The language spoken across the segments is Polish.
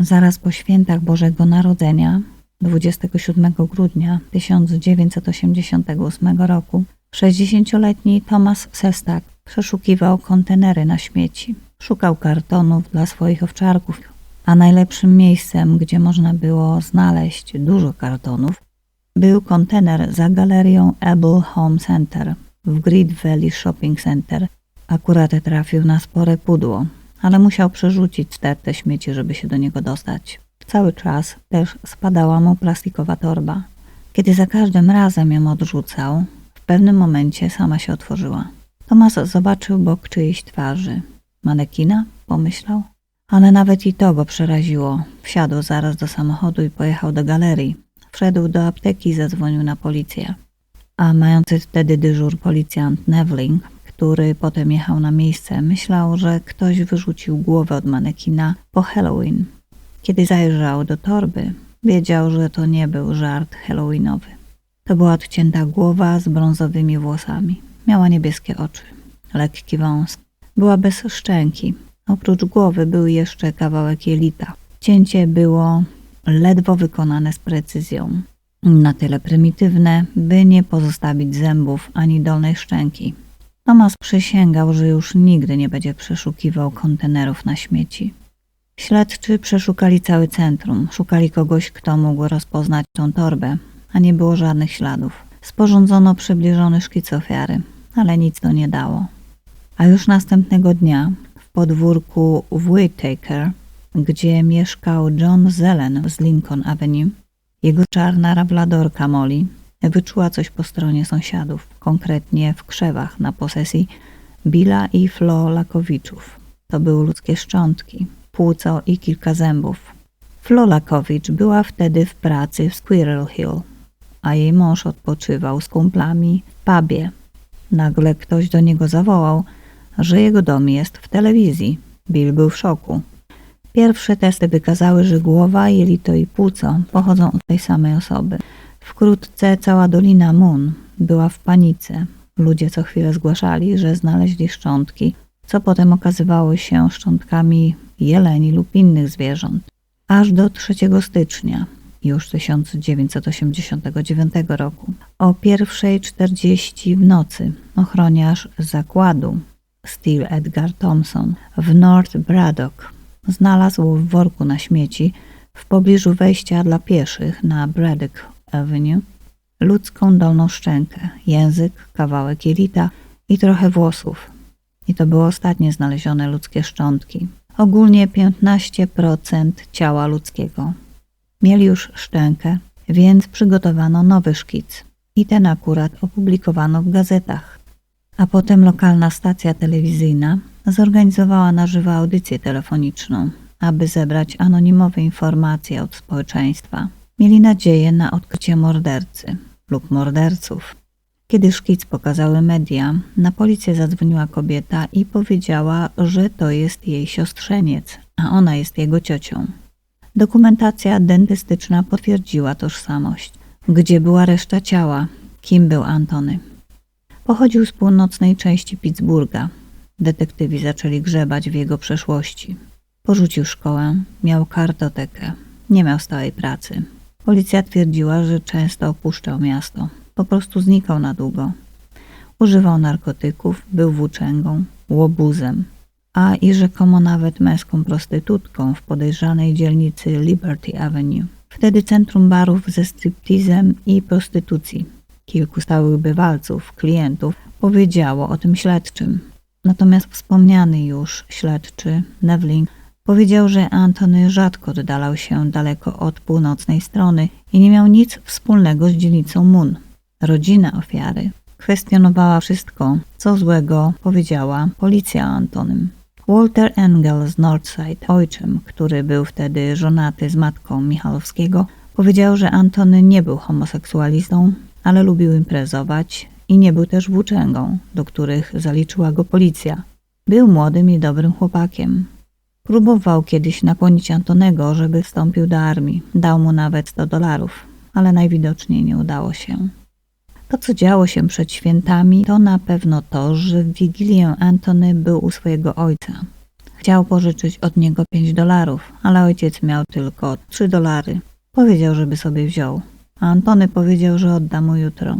Zaraz po świętach Bożego Narodzenia, 27 grudnia 1988 roku, 60-letni Thomas Sestak przeszukiwał kontenery na śmieci. Szukał kartonów dla swoich owczarków, a najlepszym miejscem, gdzie można było znaleźć dużo kartonów, był kontener za galerią Able Home Center w Great Valley Shopping Center. Akurat trafił na spore pudło, ale musiał przerzucić stertę śmieci, żeby się do niego dostać. Cały czas też spadała mu plastikowa torba. Kiedy za każdym razem ją odrzucał, w pewnym momencie sama się otworzyła. Tomas zobaczył bok czyjejś twarzy. Manekina? Pomyślał. Ale nawet i to go przeraziło. Wsiadł zaraz do samochodu i pojechał do galerii. Wszedł do apteki i zadzwonił na policję. A mający wtedy dyżur policjant Nevling, który potem jechał na miejsce, myślał, że ktoś wyrzucił głowę od manekina po Halloween. Kiedy zajrzał do torby, wiedział, że to nie był żart halloweenowy. To była odcięta głowa z brązowymi włosami. Miała niebieskie oczy, lekki wąs. Była bez szczęki. Oprócz głowy był jeszcze kawałek jelita. Cięcie było ledwo wykonane z precyzją. Na tyle prymitywne, by nie pozostawić zębów ani dolnej szczęki. Tomas przysięgał, że już nigdy nie będzie przeszukiwał kontenerów na śmieci. Śledczy przeszukali całe centrum, szukali kogoś, kto mógł rozpoznać tą torbę, a nie było żadnych śladów. Sporządzono przybliżony szkic ofiary, ale nic to nie dało. A już następnego dnia w podwórku w Whittaker, gdzie mieszkał John Zelen z Lincoln Avenue, jego czarna rabladorka Molly wyczuła coś po stronie sąsiadów, konkretnie w krzewach na posesji Billa i Flo Lakowiczów. To były ludzkie szczątki, płuco i kilka zębów. Flo Lakowicz była wtedy w pracy w Squirrel Hill, a jej mąż odpoczywał z kumplami w pubie. Nagle ktoś do niego zawołał, że jego dom jest w telewizji. Bill był w szoku. Pierwsze testy wykazały, że głowa, jelito i płuco pochodzą od tej samej osoby. Wkrótce cała Dolina Moon była w panice. Ludzie co chwilę zgłaszali, że znaleźli szczątki, co potem okazywało się szczątkami jeleni lub innych zwierząt. Aż do 3 stycznia już 1989 roku. O 1.40 w nocy ochroniarz zakładu Steel Edgar Thompson w North Braddock znalazł w worku na śmieci w pobliżu wejścia dla pieszych na Braddock Avenue ludzką dolną szczękę, język, kawałek jelita i trochę włosów. I to były ostatnie znalezione ludzkie szczątki. Ogólnie 15% ciała ludzkiego. Mieli już szczękę, więc przygotowano nowy szkic. I ten akurat opublikowano w gazetach. A potem lokalna stacja telewizyjna zorganizowała na żywo audycję telefoniczną, aby zebrać anonimowe informacje od społeczeństwa. Mieli nadzieję na odkrycie mordercy lub morderców. Kiedy szkic pokazały media, na policję zadzwoniła kobieta i powiedziała, że to jest jej siostrzeniec, a ona jest jego ciocią. Dokumentacja dentystyczna potwierdziła tożsamość. Gdzie była reszta ciała? Kim był Antony? Pochodził z północnej części Pittsburgha. Detektywi zaczęli grzebać w jego przeszłości. Porzucił szkołę, miał kartotekę, nie miał stałej pracy. Policja twierdziła, że często opuszczał miasto. Po prostu znikał na długo. Używał narkotyków, był włóczęgą, łobuzem, a i rzekomo nawet męską prostytutką w podejrzanej dzielnicy Liberty Avenue. Wtedy centrum barów ze striptizem i prostytucji. Kilku stałych bywalców, klientów powiedziało o tym śledczym. Natomiast wspomniany już śledczy Nevling powiedział, że Antony rzadko oddalał się daleko od północnej strony i nie miał nic wspólnego z dzielnicą Moon. Rodzina ofiary kwestionowała wszystko, co złego powiedziała policja Antonym. Walter Engel z Northside, ojczym, który był wtedy żonaty z matką Michalowskiego, powiedział, że Antony nie był homoseksualistą, ale lubił imprezować i nie był też włóczęgą, do których zaliczyła go policja. Był młodym i dobrym chłopakiem. Próbował kiedyś nakłonić Antonego, żeby wstąpił do armii. Dał mu nawet 100 dolarów, ale najwidoczniej nie udało się. To, co działo się przed świętami, to na pewno to, że w Wigilię Antony był u swojego ojca. Chciał pożyczyć od niego 5 dolarów, ale ojciec miał tylko 3 dolary. Powiedział, żeby sobie wziął, a Antony powiedział, że odda mu jutro.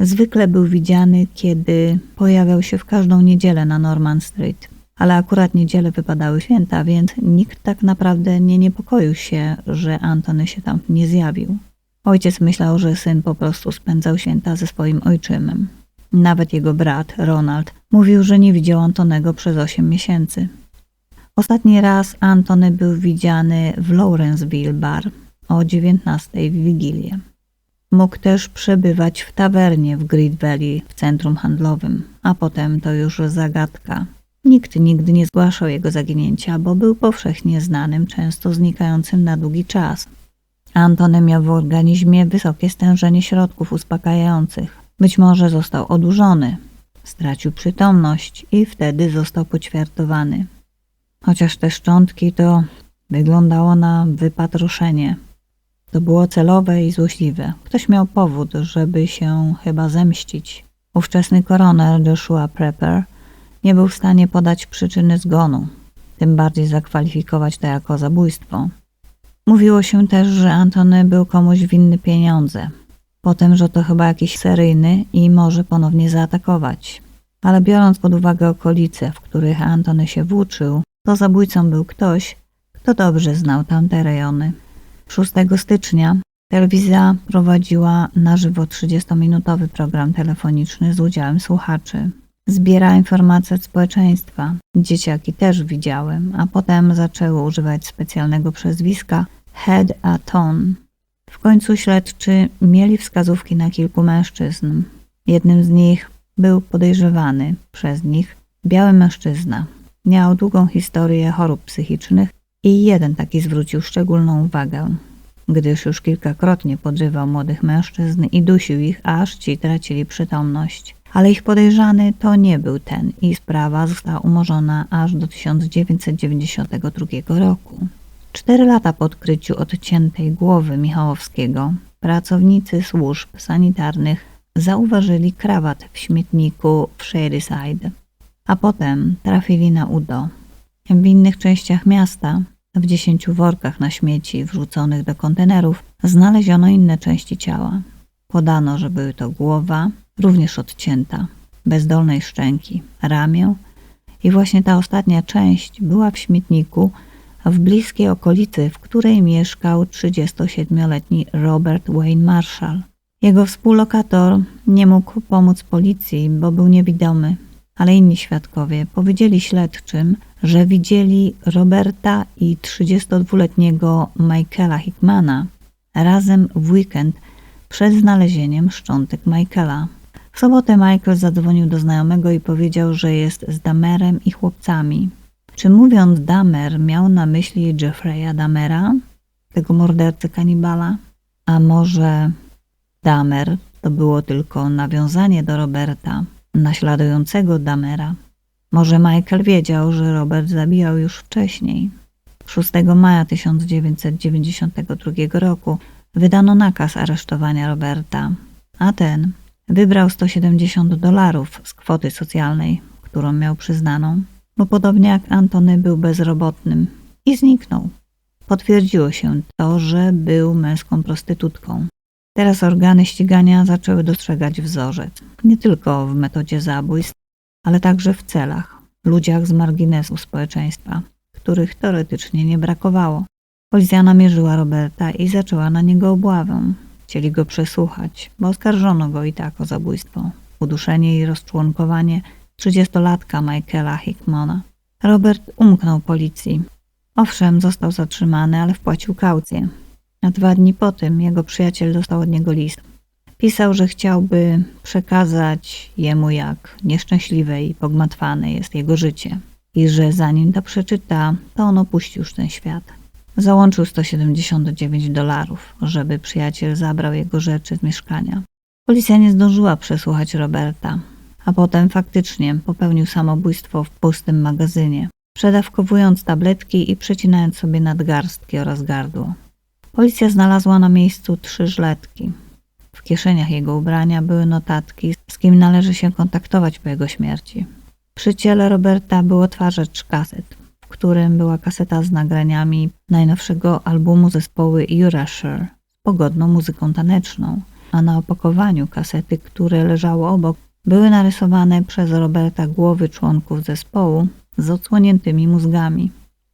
Zwykle był widziany, kiedy pojawiał się w każdą niedzielę na Norman Street. Ale akurat niedziele wypadały święta, więc nikt tak naprawdę nie niepokoił się, że Antony się tam nie zjawił. Ojciec myślał, że syn po prostu spędzał święta ze swoim ojczymem. Nawet jego brat, Ronald, mówił, że nie widział Antonego przez 8 miesięcy. Ostatni raz Antony był widziany w Lawrenceville Bar o 19 w Wigilię. Mógł też przebywać w tawernie w Great Valley w centrum handlowym, a potem to już zagadka. Nikt nigdy nie zgłaszał jego zaginięcia, bo był powszechnie znanym, często znikającym na długi czas. Antony miał w organizmie wysokie stężenie środków uspokajających. Być może został odurzony, stracił przytomność i wtedy został poćwiartowany. Chociaż te szczątki to wyglądało na wypatroszenie. To było celowe i złośliwe. Ktoś miał powód, żeby się chyba zemścić. Ówczesny koroner Joshua Prepper nie był w stanie podać przyczyny zgonu, tym bardziej zakwalifikować to jako zabójstwo. Mówiło się też, że Antony był komuś winny pieniądze. Potem, że to chyba jakiś seryjny i może ponownie zaatakować. Ale biorąc pod uwagę okolice, w których Antony się włóczył, to zabójcą był ktoś, kto dobrze znał tamte rejony. 6 stycznia telewizja prowadziła na żywo 30-minutowy program telefoniczny z udziałem słuchaczy. Zbiera informacje od społeczeństwa. Dzieciaki też widziałem, a potem zaczęły używać specjalnego przezwiska Head a Ton. W końcu śledczy mieli wskazówki na kilku mężczyzn. Jednym z nich był podejrzewany przez nich biały mężczyzna. Miał długą historię chorób psychicznych i jeden taki zwrócił szczególną uwagę, gdyż już kilkakrotnie podrywał młodych mężczyzn i dusił ich, aż ci tracili przytomność. Ale ich podejrzany to nie był ten i sprawa została umorzona aż do 1992 roku. Cztery lata po odkryciu odciętej głowy Michałowskiego pracownicy służb sanitarnych zauważyli krawat w śmietniku w Shadyside, a potem trafili na UDO. W innych częściach miasta, w dziesięciu workach na śmieci wrzuconych do kontenerów, znaleziono inne części ciała. Podano, że były to głowa, również odcięta, bez dolnej szczęki, ramię i właśnie ta ostatnia część była w śmietniku w bliskiej okolicy, w której mieszkał 37-letni Robert Wayne Marshall. Jego współlokator nie mógł pomóc policji, bo był niewidomy, ale inni świadkowie powiedzieli śledczym, że widzieli Roberta i 32-letniego Michaela Hickmana razem w weekend przed znalezieniem szczątek Michaela. W sobotę Michael zadzwonił do znajomego i powiedział, że jest z Damerem i chłopcami. Czy mówiąc Damer miał na myśli Jeffreya Damera, tego mordercy kanibala? A może Damer to było tylko nawiązanie do Roberta, naśladującego Damera? Może Michael wiedział, że Robert zabijał już wcześniej. 6 maja 1992 roku wydano nakaz aresztowania Roberta, a ten wybrał 170 dolarów z kwoty socjalnej, którą miał przyznaną bo podobnie jak Antony był bezrobotnym i zniknął. Potwierdziło się to, że był męską prostytutką. Teraz organy ścigania zaczęły dostrzegać wzorzec, nie tylko w metodzie zabójstw, ale także w celach, ludziach z marginesu społeczeństwa, których teoretycznie nie brakowało. Policja namierzyła Roberta i zaczęła na niego obławę. Chcieli go przesłuchać, bo oskarżono go i tak o zabójstwo, uduszenie i rozczłonkowanie trzydziestolatka Michaela Hickmana. Robert umknął policji. Owszem, został zatrzymany, ale wpłacił kaucję. A dwa dni po tym jego przyjaciel dostał od niego list. Pisał, że chciałby przekazać jemu, jak nieszczęśliwe i pogmatwane jest jego życie i że zanim to przeczyta, to on opuści już ten świat. Załączył 179 dolarów, żeby przyjaciel zabrał jego rzeczy z mieszkania. Policja nie zdążyła przesłuchać Roberta, a potem faktycznie popełnił samobójstwo w pustym magazynie, przedawkowując tabletki i przecinając sobie nadgarstki oraz gardło. Policja znalazła na miejscu trzy żletki. W kieszeniach jego ubrania były notatki, z kim należy się kontaktować po jego śmierci. Przy ciele Roberta był odtwarzacz kaset, w którym była kaseta z nagraniami najnowszego albumu zespołu Erasure z pogodną muzyką taneczną, a na opakowaniu kasety, które leżało obok, były narysowane przez Roberta głowy członków zespołu z odsłoniętymi mózgami.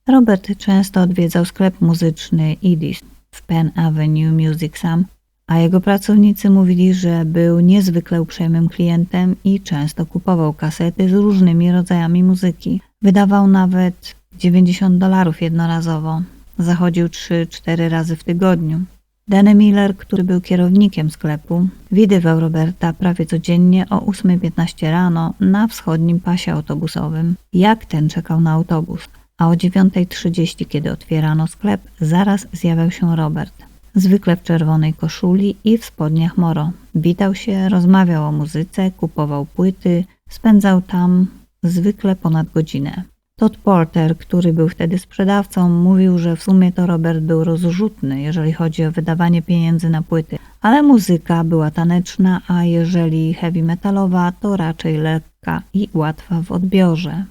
Robert często odwiedzał sklep muzyczny Edis w Penn Avenue Music Sam, a jego pracownicy mówili, że był niezwykle uprzejmym klientem i często kupował kasety z różnymi rodzajami muzyki. Wydawał nawet 90 dolarów jednorazowo. Zachodził 3-4 razy w tygodniu. Danny Miller, który był kierownikiem sklepu, widywał Roberta prawie codziennie o 8.15 rano na wschodnim pasie autobusowym, jak ten czekał na autobus, a o 9.30, kiedy otwierano sklep, zaraz zjawiał się Robert. Zwykle w czerwonej koszuli i w spodniach moro. Witał się, rozmawiał o muzyce, kupował płyty, spędzał tam zwykle ponad godzinę. Todd Porter, który był wtedy sprzedawcą, mówił, że w sumie to Robert był rozrzutny, jeżeli chodzi o wydawanie pieniędzy na płyty, ale muzyka była taneczna, a jeżeli heavy metalowa, to raczej lekka i łatwa w odbiorze.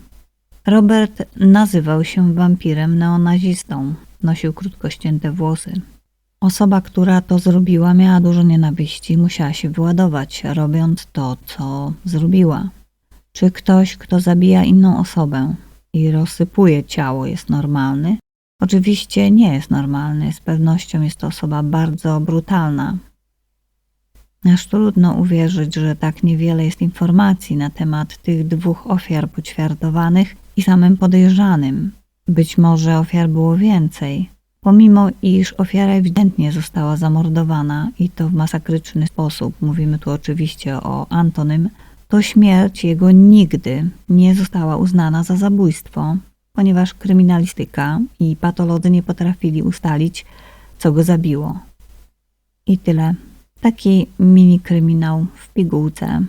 Robert nazywał się wampirem neonazistą. Nosił krótko ścięte włosy. Osoba, która to zrobiła, miała dużo nienawiści, musiała się wyładować, robiąc to, co zrobiła. Czy ktoś, kto zabija inną osobę i rozsypuje ciało, jest normalny? Oczywiście nie jest normalny, z pewnością jest to osoba bardzo brutalna. Aż trudno uwierzyć, że tak niewiele jest informacji na temat tych dwóch ofiar poćwiartowanych i samym podejrzanym. Być może ofiar było więcej. Pomimo iż ofiara ewidentnie została zamordowana i to w masakryczny sposób, mówimy tu oczywiście o Antonym, to śmierć jego nigdy nie została uznana za zabójstwo, ponieważ kryminalistyka i patolodzy nie potrafili ustalić, co go zabiło. I tyle. Taki mini kryminał w pigułce.